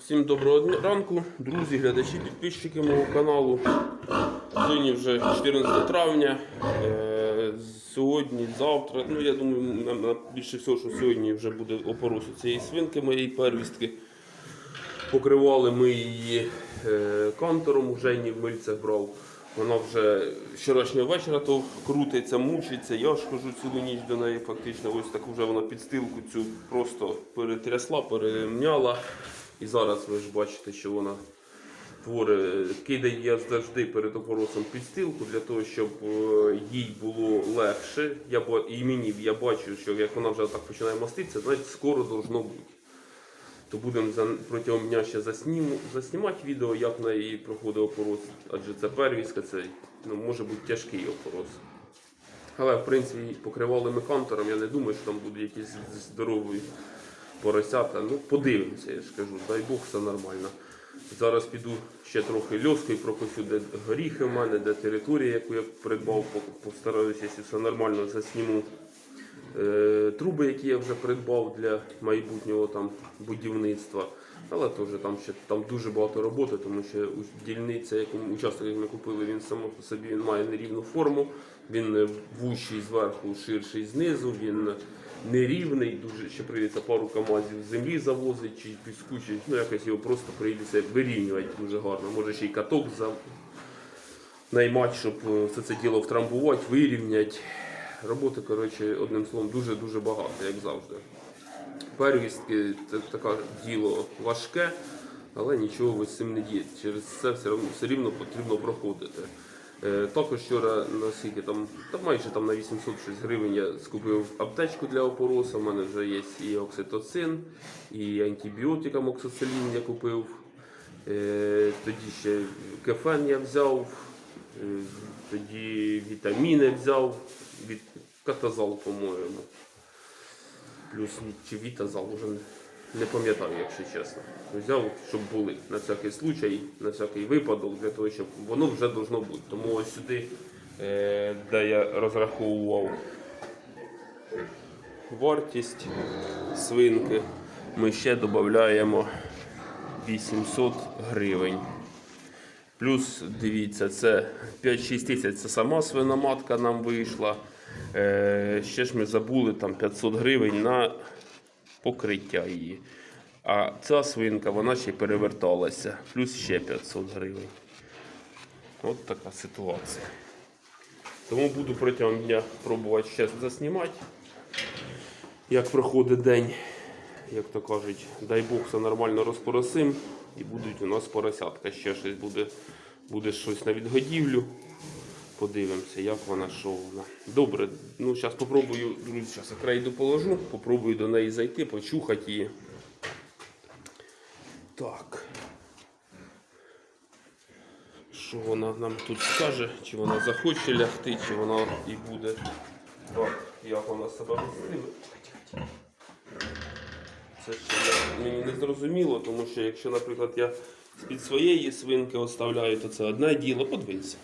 Всім доброго ранку, друзі, глядачі, підписчики мого каналу. Сьогодні вже 14 травня. Е, Сьогодні, завтра, ну я думаю, більше всього, що сьогодні вже буде опорос цієї свинки моєї первістки. Покривали ми її е, кантором, вже її в мильцях брав. Вона вже вчорашнього вечора то крутиться, мучиться. Я ж хожу цілу ніч до неї фактично. Ось так вже вона підстилку цю просто перетрясла, перемняла. І зараз ви ж бачите, що вона творить, кидає завжди перед опоросом підстилку для того, щоб е, їй було легше. Я, і мені я бачу, що як вона вже так починає маститися, значить скоро должно бути то будемо протягом дня ще засніму, заснімати відео, як на її проходить опорос. Адже це первістка, це ну, може бути тяжкий опорос. Але в принципі покривали ми кантором, я не думаю, що там будуть якісь здорові поросята. Ну, подивимося, я ж кажу, дай Бог, все нормально. Зараз піду ще трохи льоскою прокосю, де горіхи в мене, де територія, яку я придбав, постараюся, якщо все нормально, засніму е, труби, які я вже придбав для майбутнього там будівництва. Але теж там ще там дуже багато роботи, тому що дільниця, яку участок, ми купили, він само по собі він має нерівну форму. Він вущий зверху, ширший знизу, він нерівний, дуже ще прийдеться пару камазів землі завозити чи піску, чи ну якось його просто прийдеться вирівнювати дуже гарно. Може ще й каток за наймати, щоб е, все це діло втрамбувати, вирівняти. Роботи, коротше, одним словом, дуже-дуже багато, як завжди. Первістки це таке діло важке, але нічого ви з цим не дієте. Через це все, все рівно потрібно проходити. Е, також вчора наскільки там, та майже там на 800 щось гривень я скупив аптечку для опороса. У мене вже є і окситоцин, і антибіотик амоксицилін я купив. Е, тоді ще кефен я взяв, е, тоді вітаміни взяв, від катазал, по-моєму. Плюс чи вітазал, вже не пам'ятаю, якщо чесно. Взяв, щоб були на всякий случай, на всякий випадок, для того, щоб воно вже должно бути. Тому ось сюди, е, де я розраховував вартість свинки, ми ще додаємо 800 гривень. Плюс, дивіться, це 5-6 тисяч це сама свиноматка нам вийшла. Е, ще ж ми забули там 500 гривень на покриття її. А ця свинка вона ще й переверталася. Плюс ще 500 гривень. От така ситуація. Тому буду протягом дня пробувати ще заснімати, як проходить день як то кажуть, дай Бог все нормально розпоросим і будуть у нас поросятка. Ще щось буде, буде щось на відгодівлю. Подивимося, як вона, що вона. Добре, ну зараз попробую, друзі, зараз я положу, попробую до неї зайти, почухати її. Так. Що вона нам тут скаже, чи вона захоче лягти, чи вона і буде. Так, як вона себе вестиме. Це ще мені не зрозуміло, тому що якщо, наприклад, я з-під своєї свинки оставляю, то це одне діло. Подвинься.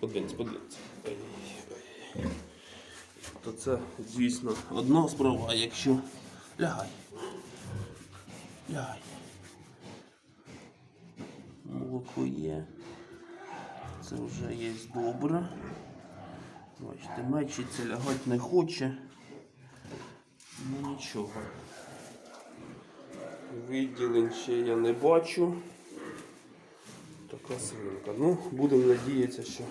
Подвинься, подвинься. То це, звісно, одна справа, а якщо. Лягай. Лягай. Є. Це вже є добре. Бачите, мечиться, лягати не хоче. Ну нічого. Виділень ще я не бачу. Така свинка. Ну, будемо надіятися, що.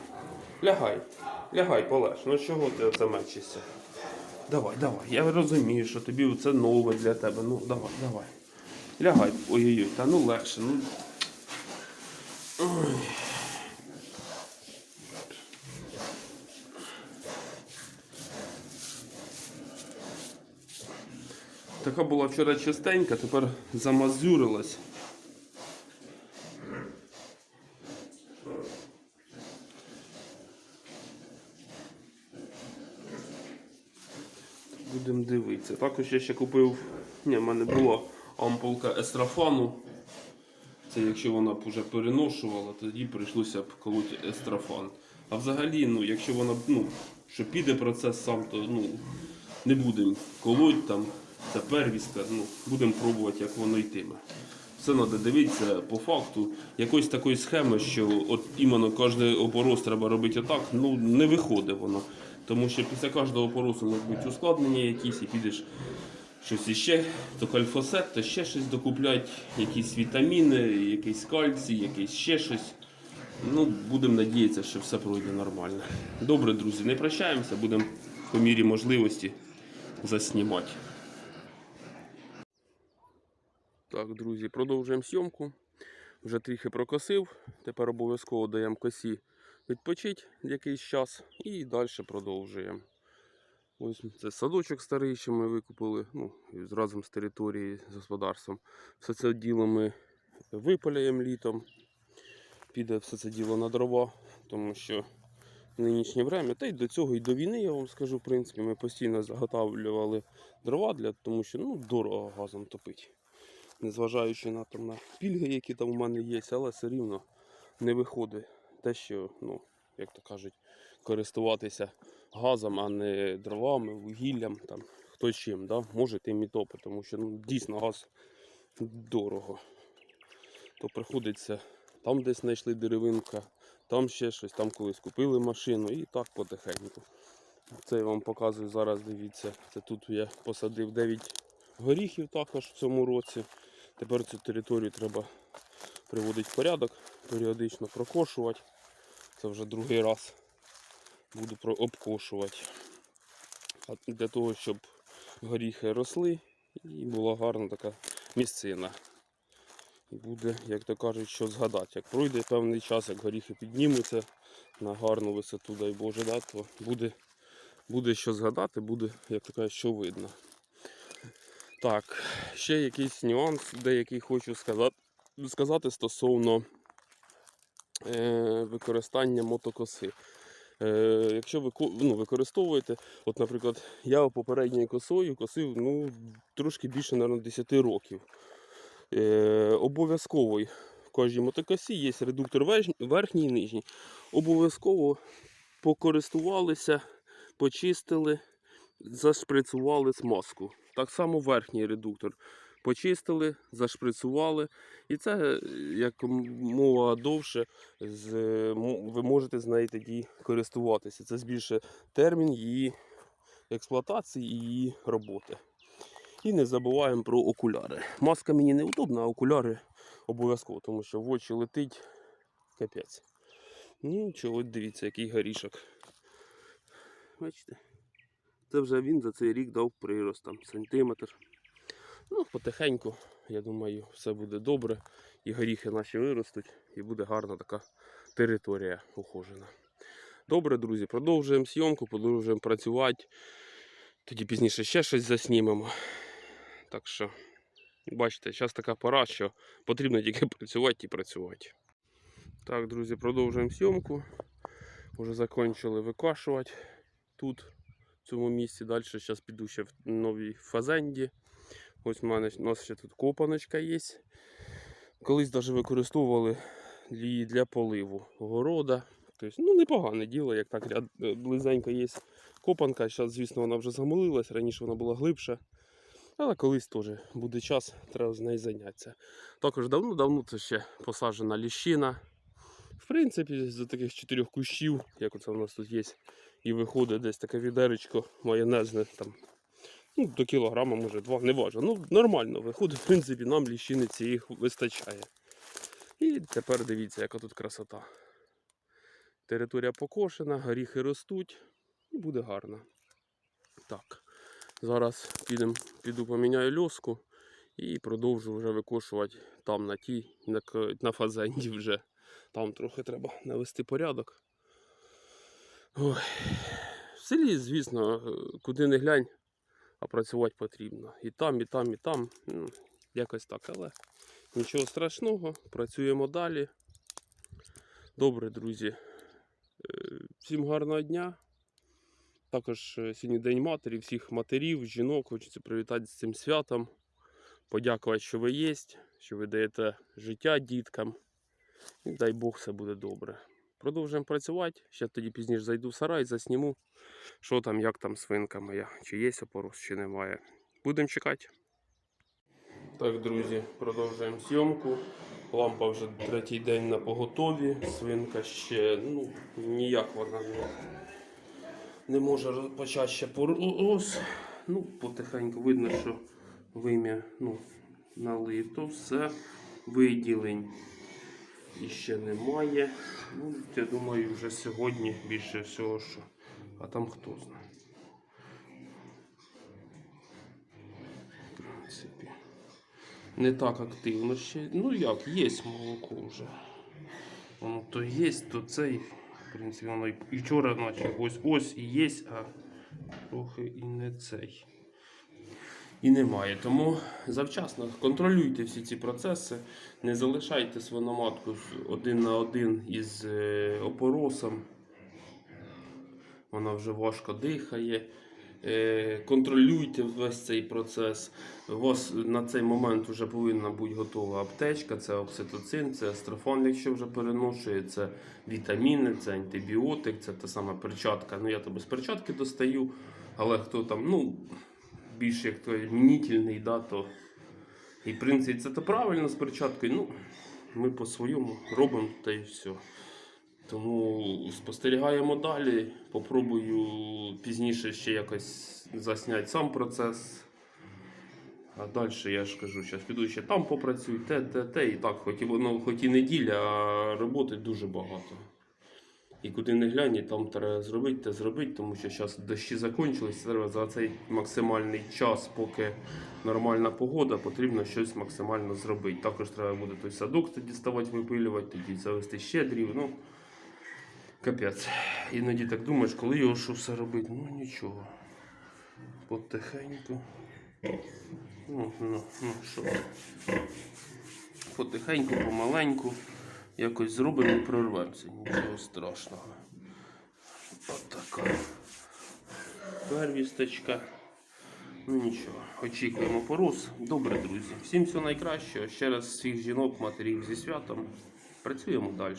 Лягай, лягай, полеж. Ну чого ти оце мечишся? Давай, давай. Я розумію, що тобі це нове для тебе. Ну, давай, давай. Лягай. Ой-ой-ой, та ну легше. Ну. Ой. Така була вчора чистенька, тепер замазюрилась. Будемо дивитися. Також я ще купив. Ні, в мене була ампулка естрафану. Це якщо вона б вже переношувала, тоді прийшлося б колоти естрафан. А взагалі, ну, якщо вона ну, що піде процес сам, то ну, не будемо колоть там. Це первістка, ну, будемо пробувати, як воно йтиме. Все треба дивитися по факту. Якоїсь такої схеми, що от іменно кожен опорос треба робити отак, ну не виходить воно. Тому що після кожного опоросу можуть бути ускладнення якісь, і підеш щось іще, то кальфосет, то ще щось докуплять, якісь вітаміни, якийсь кальцій, якийсь ще щось. Ну, будемо надіятися, що все пройде нормально. Добре, друзі, не прощаємося, будемо по мірі можливості заснімати. Так, друзі, продовжуємо зйомку. Вже трохи прокосив. Тепер обов'язково даємо косі відпочити якийсь час і далі продовжуємо. Ось це садочок старий, що ми викупили ну, разом з території з господарством. Все це діло ми випаляємо літом. Піде все це діло на дрова, тому що нинішнє время, та й до цього і до війни, я вам скажу, в принципі, ми постійно заготавлювали дрова, для, тому що ну, дорого газом топить. Незважаючи на, там, на пільги, які там у мене є, але все рівно не виходить те, що, ну, як то кажуть, користуватися газом, а не дровами, вугіллям, там, хто чим, да? може тим і топи, тому що ну, дійсно газ дорого. То приходиться там десь знайшли деревинка, там ще щось, там колись купили машину і так потихеньку. Це я вам показую зараз, дивіться. Це тут я посадив 9 горіхів також в цьому році. Тепер цю територію треба приводити в порядок, періодично прокошувати. Це вже другий раз буду обкошувати. Для того, щоб горіхи росли і була гарна така місцина. Буде, як то кажуть, що згадати. Як пройде певний час, як горіхи піднімуться на гарну висоту, дай Боже, да, то буде, буде що згадати, буде, як то кажуть, що видно. Так, ще якийсь нюанс, деякий хочу сказати, сказати стосовно е, використання мотокоси. Е, якщо ви ну, використовуєте, от, наприклад, я попередньою косою косив ну, трошки більше, мабуть, 10 років. Е, обов'язково в кожній мотокосі є редуктор верхній і нижній. Обов'язково покористувалися, почистили, зашприцювали смазку. Так само верхній редуктор. Почистили, зашприцювали. І це е, як мова довше, з, ви можете з нею тоді користуватися. Це збільшує термін її експлуатації і її роботи. І не забуваємо про окуляри. Маска мені не удобна, а окуляри обов'язково, тому що в очі летить капець. Ну нічого, дивіться, який горішок. Бачите? Це вже він за цей рік дав прирост там сантиметр. Ну, потихеньку, я думаю, все буде добре. І горіхи наші виростуть, і буде гарна така територія ухожена. Добре, друзі, продовжуємо зйомку, продовжуємо працювати. Тоді пізніше ще щось заснімемо. Так що, бачите, зараз така пора, що потрібно тільки працювати і працювати. Так, друзі, продовжуємо зйомку. Уже закінчили викашувати тут, в цьому місці. Далі зараз піду ще в новій фазенді. Ось у мене у нас ще тут копаночка є. Колись навіть використовували її для поливу города. Тобто, ну, непогане діло, як так ряд, е, близенько є копанка. Зараз, звісно, вона вже замолилась, раніше вона була глибша. Але колись теж буде час, треба з нею зайнятися. Також давно-давно це ще посаджена ліщина. В принципі, з таких чотирьох кущів, як оце у нас тут є, і виходить десь таке відеречко майонезне, там, ну, до кілограма, може, два, не важно. Ну, нормально виходить, в принципі, нам ліщини цієї вистачає. І тепер дивіться, яка тут красота. Територія покошена, горіхи ростуть і буде гарно. Так, зараз підем, піду поміняю льоску і продовжу вже викошувати там на тій, на, на фазенді вже. Там трохи треба навести порядок. Ой. В селі, звісно, куди не глянь, а працювати потрібно. І там, і там, і там. Ну, якось так, але нічого страшного, працюємо далі. Добре, друзі. Е, Всім гарного дня. Також е, сьогодні День матері, всіх матерів, жінок. Хочеться привітати з цим святом. Подякувати, що ви є, що ви даєте життя діткам. І дай Бог все буде добре. Продовжуємо працювати. Ще тоді пізніше зайду в сарай, засніму, що там, як там свинка моя, чи є опорос, чи немає. Будемо чекати. Так, друзі, продовжуємо зйомку. Лампа вже третій день на поготові. Свинка ще ну, ніяк вона не, не може почати ще порос. Ну, потихеньку видно, що вим'я ну, налито, все, виділень іще немає. Ну, я думаю, вже сьогодні більше всього, що. А там хто знає. Не так активно ще. Ну як, є молоко вже. Воно то є, то цей. В принципі, воно і вчора наче ось ось і є, а трохи і не цей. І немає. Тому завчасно контролюйте всі ці процеси, не залишайте свиноматку один на один із е, опоросом. Вона вже важко дихає. Е, Контролюйте весь цей процес. У вас на цей момент вже повинна бути готова аптечка, це окситоцин, це астрофон, якщо вже переношує, це вітаміни, це антибіотик, це та сама перчатка. Ну я то без перчатки достаю, але хто там, ну, більш як той мінітельний, да, то і в принципі це то правильно з перчаткою. Ну, ми по-своєму робимо та й все. Тому спостерігаємо далі. Попробую пізніше ще якось засняти сам процес. А далі я ж кажу, зараз піду ще там попрацюю, те, те, те. І так, хоч і воно, хоч і неділя, а роботи дуже багато. І куди не глянь, там треба зробити, те зробити, тому що зараз дощі закінчились, треба за цей максимальний час, поки нормальна погода, потрібно щось максимально зробити. Також треба буде той садок тоді ставати, випилювати, тоді завести ще дрів. Ну, капець. Іноді так думаєш, коли його що все робити? Ну нічого. Потихеньку. Ну, ну, ну що. Потихеньку, помаленьку. Якось зробимо і прорвемося. Нічого страшного. От така. Первісточка. Ну нічого, очікуємо порос. Добре, друзі. Всім всього найкращого. Ще раз всіх жінок, матерів зі святом. Працюємо далі.